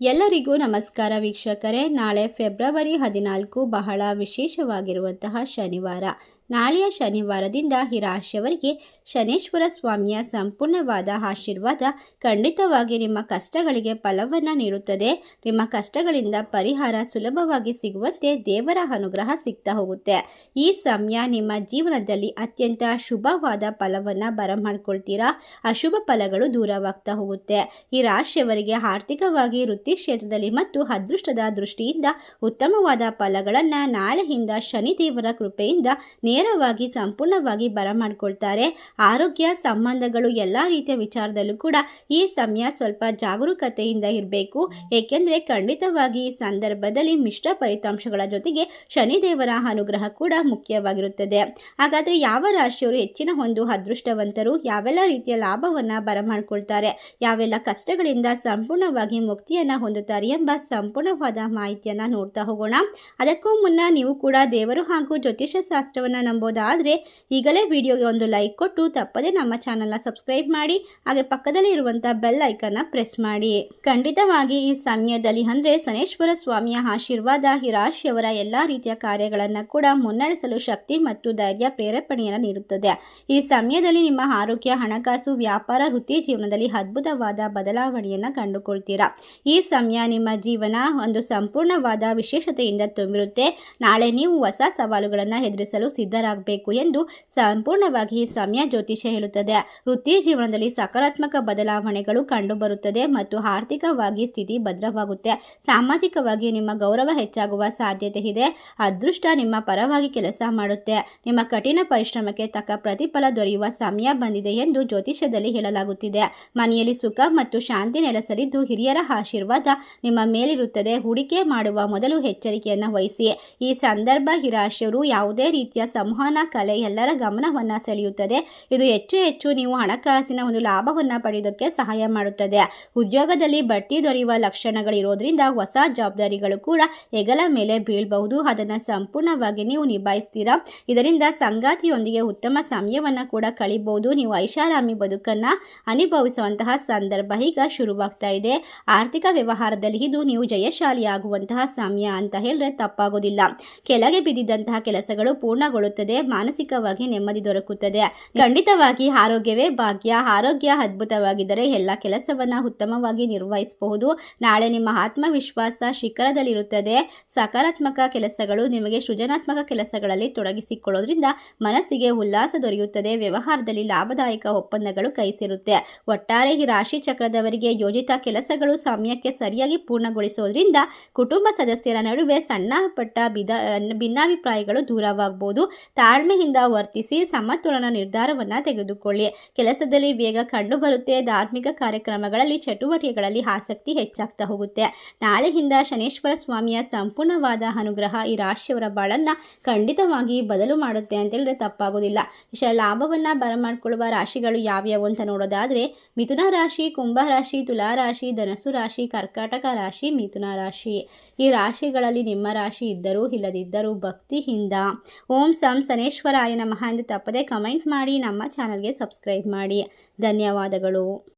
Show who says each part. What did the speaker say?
Speaker 1: ಎಲ್ಲರಿಗೂ ನಮಸ್ಕಾರ ವೀಕ್ಷಕರೇ. ನಾಳೆ ಫೆಬ್ರವರಿ ಹದಿನಾಲ್ಕು ಬಹಳ ವಿಶೇಷವಾಗಿರುವಂತಹ ಶನಿವಾರ. ನಾಳೆಯ ಶನಿವಾರದಿಂದ ಈ ರಾಶಿಯವರಿಗೆ ಶನೇಶ್ವರ ಸ್ವಾಮಿಯ ಸಂಪೂರ್ಣವಾದ ಆಶೀರ್ವಾದ ಖಂಡಿತವಾಗಿ ನಿಮ್ಮ ಕಷ್ಟಗಳಿಗೆ ಫಲವನ್ನು ನೀಡುತ್ತದೆ. ನಿಮ್ಮ ಕಷ್ಟಗಳಿಂದ ಪರಿಹಾರ ಸುಲಭವಾಗಿ ಸಿಗುವಂತೆ ದೇವರ ಅನುಗ್ರಹ ಸಿಗ್ತಾ ಹೋಗುತ್ತೆ. ಈ ಸಮಯ ನಿಮ್ಮ ಜೀವನದಲ್ಲಿ ಅತ್ಯಂತ ಶುಭವಾದ ಫಲವನ್ನು ಬರಮಾಡ್ಕೊಳ್ತೀರಾ? ಅಶುಭ ಫಲಗಳು ದೂರವಾಗ್ತಾ ಹೋಗುತ್ತೆ. ಈ ರಾಶಿಯವರಿಗೆ ಆರ್ಥಿಕವಾಗಿ ವೃತ್ತಿ ಕ್ಷೇತ್ರದಲ್ಲಿ ಮತ್ತು ಅದೃಷ್ಟದ ದೃಷ್ಟಿಯಿಂದ ಉತ್ತಮವಾದ ಫಲಗಳನ್ನು ನಾಳೆಯಿಂದ ಶನಿದೇವರ ಕೃಪೆಯಿಂದ ನೇರವಾಗಿ ಸಂಪೂರ್ಣವಾಗಿ ಬರಮಾಡ್ಕೊಳ್ತಾರೆ. ಆರೋಗ್ಯ ಸಂಬಂಧಗಳು ಎಲ್ಲ ರೀತಿಯ ವಿಚಾರದಲ್ಲೂ ಕೂಡ ಈ ಸಮಯ ಸ್ವಲ್ಪ ಜಾಗರೂಕತೆಯಿಂದ ಇರಬೇಕು. ಏಕೆಂದರೆ ಖಂಡಿತವಾಗಿ ಈ ಸಂದರ್ಭದಲ್ಲಿ ಮಿಶ್ರ ಫಲಿತಾಂಶಗಳ ಜೊತೆಗೆ ಶನಿದೇವರ ಅನುಗ್ರಹ ಕೂಡ ಮುಖ್ಯವಾಗಿರುತ್ತದೆ. ಹಾಗಾದರೆ ಯಾವ ರಾಶಿಯವರು ಹೆಚ್ಚಿನ ಒಂದು ಅದೃಷ್ಟವಂತರು, ಯಾವೆಲ್ಲ ರೀತಿಯ ಲಾಭವನ್ನು ಬರಮಾಡ್ಕೊಳ್ತಾರೆ, ಯಾವೆಲ್ಲ ಕಷ್ಟಗಳಿಂದ ಸಂಪೂರ್ಣವಾಗಿ ಮುಕ್ತಿಯನ್ನು ಹೊಂದುತ್ತಾರೆ ಎಂಬ ಸಂಪೂರ್ಣವಾದ ಮಾಹಿತಿಯನ್ನು ನೋಡ್ತಾ ಹೋಗೋಣ. ಅದಕ್ಕೂ ಮುನ್ನ ನೀವು ಕೂಡ ದೇವರು ಹಾಗೂ ಜ್ಯೋತಿಷ್ಯ ಶಾಸ್ತ್ರವನ್ನು ನಂಬೋದಾದರೆ ಈಗಲೇ ವಿಡಿಯೋಗೆ ಒಂದು ಲೈಕ್ ಕೊಟ್ಟು ತಪ್ಪದೇ ನಮ್ಮ ಚಾನಲ್ನ ಸಬ್ಸ್ಕ್ರೈಬ್ ಮಾಡಿ, ಹಾಗೆ ಪಕ್ಕದಲ್ಲಿ ಇರುವಂಥ ಬೆಲ್ ಐಕನ್ನ ಪ್ರೆಸ್ ಮಾಡಿ. ಖಂಡಿತವಾಗಿ ಈ ಸಮಯದಲ್ಲಿ ಅಂದರೆ ಸನೇಶ್ವರ ಸ್ವಾಮಿಯ ಆಶೀರ್ವಾದ ಈ ರಾಶಿಯವರ ಎಲ್ಲ ರೀತಿಯ ಕಾರ್ಯಗಳನ್ನು ಕೂಡ ಮುನ್ನಡೆಸಲು ಶಕ್ತಿ ಮತ್ತು ಧೈರ್ಯ ಪ್ರೇರೇಪಣೆಯನ್ನು ನೀಡುತ್ತದೆ. ಈ ಸಮಯದಲ್ಲಿ ನಿಮ್ಮ ಆರೋಗ್ಯ, ಹಣಕಾಸು, ವ್ಯಾಪಾರ, ವೃತ್ತಿ ಜೀವನದಲ್ಲಿ ಅದ್ಭುತವಾದ ಬದಲಾವಣೆಯನ್ನು ಕಂಡುಕೊಳ್ತೀರಾ? ಈ ಸಮಯ ನಿಮ್ಮ ಜೀವನ ಒಂದು ಸಂಪೂರ್ಣವಾದ ವಿಶೇಷತೆಯಿಂದ ತುಂಬಿರುತ್ತೆ. ನಾಳೆ ನೀವು ಹೊಸ ಸವಾಲುಗಳನ್ನು ಎದುರಿಸಲು ಸಿದ್ಧರಾಗಬೇಕು ಎಂದು ಸಂಪೂರ್ಣವಾಗಿ ಸಮಯ ಜ್ಯೋತಿಷ್ಯ ಹೇಳುತ್ತದೆ. ವೃತ್ತಿ ಜೀವನದಲ್ಲಿ ಸಕಾರಾತ್ಮಕ ಬದಲಾವಣೆಗಳು ಕಂಡುಬರುತ್ತದೆ ಮತ್ತು ಆರ್ಥಿಕವಾಗಿ ಸ್ಥಿತಿ ಭದ್ರವಾಗುತ್ತೆ. ಸಾಮಾಜಿಕವಾಗಿ ನಿಮ್ಮ ಗೌರವ ಹೆಚ್ಚಾಗುವ ಸಾಧ್ಯತೆ ಇದೆ. ಅದೃಷ್ಟ ನಿಮ್ಮ ಪರವಾಗಿ ಕೆಲಸ ಮಾಡುತ್ತೆ. ನಿಮ್ಮ ಕಠಿಣ ಪರಿಶ್ರಮಕ್ಕೆ ತಕ್ಕ ಪ್ರತಿಫಲ ದೊರೆಯುವ ಸಮಯ ಬಂದಿದೆ ಎಂದು ಜ್ಯೋತಿಷ್ಯದಲ್ಲಿ ಹೇಳಲಾಗುತ್ತಿದೆ. ಮನೆಯಲ್ಲಿ ಸುಖ ಮತ್ತು ಶಾಂತಿ ನೆಲೆಸಲಿದ್ದು ಹಿರಿಯರ ಆಶೀರ್ವಾದ ನಿಮ್ಮ ಮೇಲಿರುತ್ತದೆ. ಹೂಡಿಕೆ ಮಾಡುವ ಮೊದಲು ಎಚ್ಚರಿಕೆಯನ್ನು ವಹಿಸಿ. ಈ ಸಂದರ್ಭ ಹಿರಾಶರು ಯಾವುದೇ ರೀತಿಯ ಸಂವಹನ ಕಲೆ ಎಲ್ಲರ ಗಮನವನ್ನು ಸೆಳೆಯುತ್ತದೆ. ಇದು ಹೆಚ್ಚು ಹೆಚ್ಚು ನೀವು ಹಣಕಾಸಿನ ಒಂದು ಲಾಭವನ್ನು ಪಡೆಯೋದಕ್ಕೆ ಸಹಾಯ ಮಾಡುತ್ತದೆ. ಉದ್ಯೋಗದಲ್ಲಿ ಬಡ್ತಿ ದೊರೆಯುವ ಲಕ್ಷಣಗಳಿರೋದ್ರಿಂದ ಹೊಸ ಜವಾಬ್ದಾರಿಗಳು ಕೂಡ ಹೆಗಲ ಮೇಲೆ ಬೀಳಬಹುದು. ಅದನ್ನು ಸಂಪೂರ್ಣವಾಗಿ ನೀವು ನಿಭಾಯಿಸ್ತೀರಾ? ಇದರಿಂದ ಸಂಗಾತಿಯೊಂದಿಗೆ ಉತ್ತಮ ಸಮಯವನ್ನು ಕೂಡ ಕಳಿಬಹುದು. ನೀವು ಐಷಾರಾಮಿ ಬದುಕನ್ನು ಅನುಭವಿಸುವಂತಹ ಸಂದರ್ಭ ಈಗ ಶುರುವಾಗ್ತಾ ಇದೆ. ಆರ್ಥಿಕ ವ್ಯವಹಾರದಲ್ಲಿ ಇದು ನೀವು ಜಯಶಾಲಿಯಾಗುವಂತಹ ಸಮಯ ಅಂತ ಹೇಳಿದ್ರೆ ತಪ್ಪಾಗೋದಿಲ್ಲ. ಕೆಳಗೆ ಬಿದ್ದಿದ್ದಂತಹ ಕೆಲಸಗಳು ಪೂರ್ಣಗೊಳ್ಳುತ್ತದೆ ಮಾನಸಿಕವಾಗಿ ನೆಮ್ಮದಿ ದೊರಕುತ್ತದೆ. ಖಂಡಿತವಾಗಿ ಆರೋಗ್ಯವೇ ಭಾಗ್ಯ. ಆರೋಗ್ಯ ಅದ್ಭುತವಾಗಿದ್ದರೆ ಎಲ್ಲ ಕೆಲಸವನ್ನು ಉತ್ತಮವಾಗಿ ನಿರ್ವಹಿಸಬಹುದು. ನಾಳೆ ನಿಮ್ಮ ಆತ್ಮವಿಶ್ವಾಸ ಶಿಖರದಲ್ಲಿರುತ್ತದೆ. ಸಕಾರಾತ್ಮಕ ಕೆಲಸಗಳು ನಿಮಗೆ ಸೃಜನಾತ್ಮಕ ಕೆಲಸಗಳಲ್ಲಿ ತೊಡಗಿಸಿಕೊಳ್ಳೋದ್ರಿಂದ ಮನಸ್ಸಿಗೆ ಉಲ್ಲಾಸ ದೊರೆಯುತ್ತದೆ. ವ್ಯವಹಾರದಲ್ಲಿ ಲಾಭದಾಯಕ ಒಪ್ಪಂದಗಳು ಕೈ ಸೇರುತ್ತೆ. ಒಟ್ಟಾರೆ ಈ ರಾಶಿ ಚಕ್ರದವರಿಗೆ ಯೋಜಿತ ಕೆಲಸಗಳು ಸಮಯಕ್ಕೆ ಸರಿಯಾಗಿ ಪೂರ್ಣಗೊಳಿಸೋದ್ರಿಂದ ಕುಟುಂಬ ಸದಸ್ಯರ ನಡುವೆ ಸಣ್ಣ ಪಟ್ಟ ಬಿದ ಭಿನ್ನಾಭಿಪ್ರಾಯಗಳು ದೂರವಾಗಬಹುದು. ತಾಳ್ಮೆಯಿಂದ ವರ್ತಿಸಿ ಸಮತೋಲನ ನಿರ್ಧಾರವನ್ನು ತೆಗೆದುಕೊಳ್ಳಿ. ಕೆಲಸದಲ್ಲಿ ವೇಗ ಕಂಡುಬರುತ್ತೆ ಧಾರ್ಮಿಕ ಕಾರ್ಯಕ್ರಮಗಳಲ್ಲಿ, ಚಟುವಟಿಕೆಗಳಲ್ಲಿ ಆಸಕ್ತಿ ಹೆಚ್ಚಾಗ್ತಾ ಹೋಗುತ್ತೆ. ನಾಳೆಯಿಂದ ಶನೇಶ್ವರ ಸ್ವಾಮಿಯ ಸಂಪೂರ್ಣವಾದ ಅನುಗ್ರಹ ಈ ರಾಶಿಯವರ ಬಾಳನ್ನು ಖಂಡಿತವಾಗಿ ಬದಲು ಮಾಡುತ್ತೆ ಅಂತ ಹೇಳಿದ್ರೆ ತಪ್ಪಾಗೋದಿಲ್ಲ. ಇಷ್ಟ ಲಾಭವನ್ನು ಬರಮಾಡಿಕೊಳ್ಳುವ ರಾಶಿಗಳು ಯಾವ್ಯಾವು ಅಂತ ನೋಡೋದಾದರೆ, ಮಿಥುನ ರಾಶಿ, ಕುಂಭ ರಾಶಿ, ತುಲಾ ರಾಶಿ ಧನಸು ರಾಶಿ, ಕರ್ಕಾಟಕ ರಾಶಿ, ಮಿಥುನ ರಾಶಿ. ಈ ರಾಶಿಗಳಲ್ಲಿ ನಿಮ್ಮ ರಾಶಿ ಇದ್ದರೂ, ಇಲ್ಲದಿದ್ದರೂ ಭಕ್ತಿಯಿಂದ. ಓಂ ಸಂ ಶನೇಶ್ವರಾಯ ನಮಃ ಎಂದು ತಪ್ಪದೆ ಕಮೆಂಟ್ ಮಾಡಿ ನಮ್ಮ ಚಾನಲ್ಗೆ ಸಬ್ಸ್ಕ್ರೈಬ್ ಮಾಡಿ. ಧನ್ಯವಾದಗಳು.